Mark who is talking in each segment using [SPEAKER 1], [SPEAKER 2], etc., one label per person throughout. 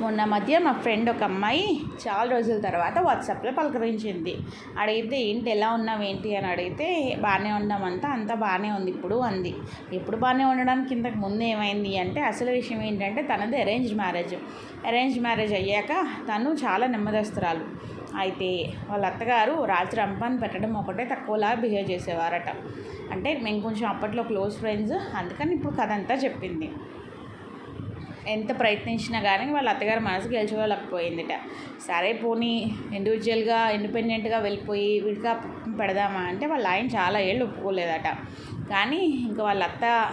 [SPEAKER 1] మొన్న మధ్య మా ఫ్రెండ్ ఒక అమ్మాయి చాలా రోజుల తర్వాత వాట్సాప్లో పలకరించింది. అడిగితే ఏంటి ఎలా ఉన్నావు? ఏంటి? అని అడిగితే బాగానే ఉన్నామంతా అంతా బాగానే ఉంది ఇప్పుడు అంది. ఇప్పుడు బాగానే ఉండడానికి ఇంతకు ముందు ఏమైంది? అంటే అసలు విషయం ఏంటంటే తనది అరేంజ్డ్ మ్యారేజ్ అరేంజ్ మ్యారేజ్ అయ్యాక తను చాలా నెమ్మదస్తురాలు. అయితే వాళ్ళ అత్తగారు రాత్రి రంపాన్ని పెట్టడం ఒకటే తక్కువలా బిహేవ్ చేసేవారట. అంటే మేము కొంచెం అప్పట్లో క్లోజ్ ఫ్రెండ్స్ అందుకని ఇప్పుడు కథ అంతా చెప్పింది. ఎంత ప్రయత్నించినా కానీ వాళ్ళ అత్తగారి మనసు గెలుచుకోలేకపోయిందిట. సరే పోనీ ఇండివిజువల్గా ఇండిపెండెంట్గా వెళ్ళిపోయి విడిగా పెడదామా అంటే వాళ్ళ ఆయన చాలా ఏళ్ళు ఒప్పుకోలేదట. కానీ ఇంకా వాళ్ళ అత్త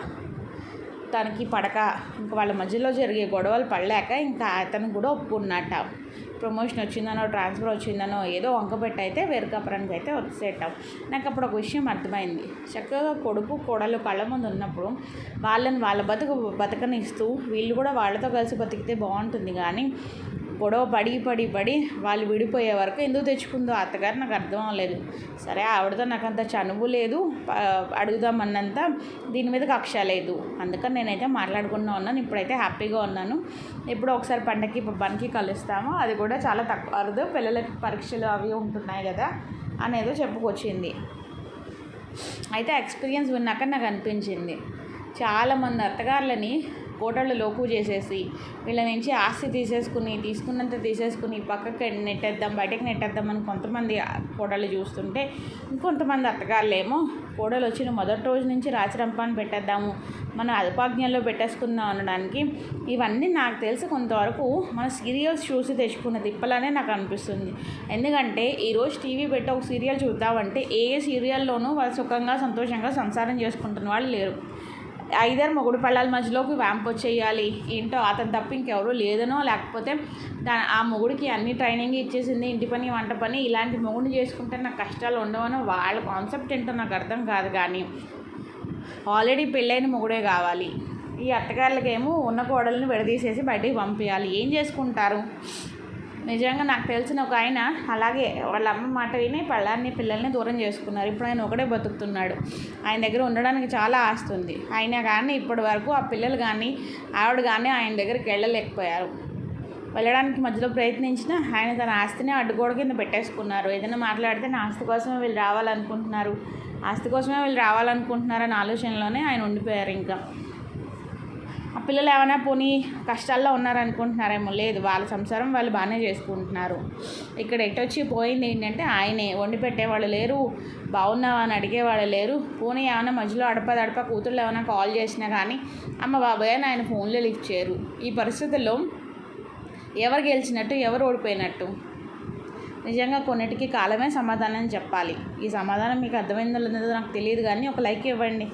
[SPEAKER 1] తనకి పడక ఇంకా వాళ్ళ మధ్యలో జరిగే గొడవలు పడలేక ఇంకా అతను కూడా ఒప్పుకున్నట్ట. ప్రమోషన్ వచ్చిందనో ట్రాన్స్ఫర్ వచ్చిందనో ఏదో వంకపెట్టి అయితే వేరు కప్పరానికి అయితే వచ్చేటాం నాకు అప్పుడు ఒక విషయం అర్థమైంది. చక్కగా కొడుకు కోడలు కళ్ళ ముందు ఉన్నప్పుడు వాళ్ళని వాళ్ళ బతుకు బతకనిస్తూ వీళ్ళు కూడా వాళ్ళతో కలిసి బతికితే బాగుంటుంది కానీ గొడవ పడి పడి పడి వాళ్ళు విడిపోయే వరకు ఎందుకు తెచ్చుకుందో అత్తగారు నాకు అర్థం అవ్వలేదు. సరే ఆవిడతో నాకు అంత చనువు లేదు. అడుగుదామన్నంత దీని మీద కక్ష లేదు. అందుకని నేనైతే మాట్లాడుకుంటూ ఉన్నాను. ఇప్పుడైతే హ్యాపీగా ఉన్నాను. ఇప్పుడు ఒకసారి పండగకి పనికి కలుస్తాము. అది కూడా చాలా తక్కువ. అరుదు పిల్లలకి పరీక్షలు అవి ఉంటున్నాయి కదా అనేదో చెప్పుకొచ్చింది. అయితే ఎక్స్పీరియన్స్ విన్నాక నాకు అనిపించింది. చాలామంది అత్తగారులని కోటళ్ళు లోకు చేసేసి వీళ్ళ నుంచి ఆస్తి తీసేసుకుని తీసుకున్నంత తీసేసుకుని పక్కకి నెట్టేద్దాం బయటకు నెట్టేద్దాం అని కొంతమంది కోడళ్ళు చూస్తుంటే ఇంకొంతమంది అత్తగాళ్ళేమో కోడలు వచ్చిన మొదటి రోజు నుంచి రాచరంపాన్ని పెట్టేద్దాము మన అల్పాజ్ఞంలో పెట్టేసుకుందాం అనడానికి. ఇవన్నీ నాకు తెలిసి కొంతవరకు మన సీరియల్స్ చూసి తెచ్చుకున్న తిప్పలనే నాకు అనిపిస్తుంది. ఎందుకంటే ఈరోజు టీవీ పెట్టి ఒక సీరియల్ చూద్దామంటే ఏ సీరియల్లోనూ వాళ్ళు సుఖంగా సంతోషంగా సంసారం చేసుకుంటున్న వాళ్ళు లేరు. ఐదర్ మొగుడు పళ్ళాల మధ్యలోకి వ్యాంప్ వచ్చేయాలి. ఏంటో అతను తప్ప ఇంకెవరూ లేదనో లేకపోతే దా ఆ మొగుడికి అన్ని ట్రైనింగ్ ఇచ్చేసింది ఇంటి పని వంట పని ఇలాంటి మొగుడిని చేసుకుంటే నాకు కష్టాలు ఉండవనో వాళ్ళ కాన్సెప్ట్ ఏంటో నాకు అర్థం కాదు కానీ ఆల్రెడీ పెళ్ళైన మొగుడే కావాలి. ఈ అత్తగారులకేమో ఉన్న కోడల్ని విడదీసేసి బయటికి పంపించాలి ఏం చేసుకుంటారు? నిజంగా నాకు తెలిసిన ఒక ఆయన అలాగే వాళ్ళ అమ్మ మాట విని పళ్ళాన్ని పిల్లల్ని దూరం చేసుకున్నారు. ఇప్పుడు ఆయన ఒకడే బతుకుతున్నాడు. ఆయన దగ్గర ఉండడానికి చాలా ఆస్తి ఉంది. ఆయన కానీ ఇప్పటి వరకు ఆ పిల్లలు కానీ ఆవిడ కానీ ఆయన దగ్గరికి వెళ్ళలేకపోయారు. వెళ్ళడానికి మధ్యలో ప్రయత్నించినా ఆయన తన ఆస్తిని అడ్డుగోడ కింద పెట్టేసుకున్నారు. ఏదైనా మాట్లాడితే నా ఆస్తి కోసమే వీళ్ళు రావాలనుకుంటున్నారు. ఆస్తి కోసమే వీళ్ళు రావాలనుకుంటున్నారని ఆలోచనలోనే ఆయన ఉండిపోయారు ఇంకా. పిల్లలు ఏమైనా పోనీ కష్టాల్లో ఉన్నారనుకుంటున్నారేమో. లేదు వాళ్ళ సంసారం వాళ్ళు బాగానే చేసుకుంటున్నారు. ఇక్కడ ఎటొచ్చి పోయింది ఏంటంటే ఆయనే. వండి పెట్టేవాళ్ళు లేరు బాగున్నావా అని అడిగేవాళ్ళు లేరు. పోనీ ఏమైనా మధ్యలో అడప దడప కూతుళ్ళు ఏమైనా కాల్ చేసినా కానీ అమ్మ బాబాయ్ అని ఆయన ఫోన్లో లిఫ్ట్ చేయరు. ఈ పరిస్థితుల్లో ఎవరు గెలిచినట్టు ఎవరు ఓడిపోయినట్టు? నిజంగా కొన్నిటికి కాలమే సమాధానం చెప్పాలి. ఈ సమాధానం మీకు అర్థమైందో లేదో నాకు తెలియదు కానీ ఒక లైక్ ఇవ్వండి.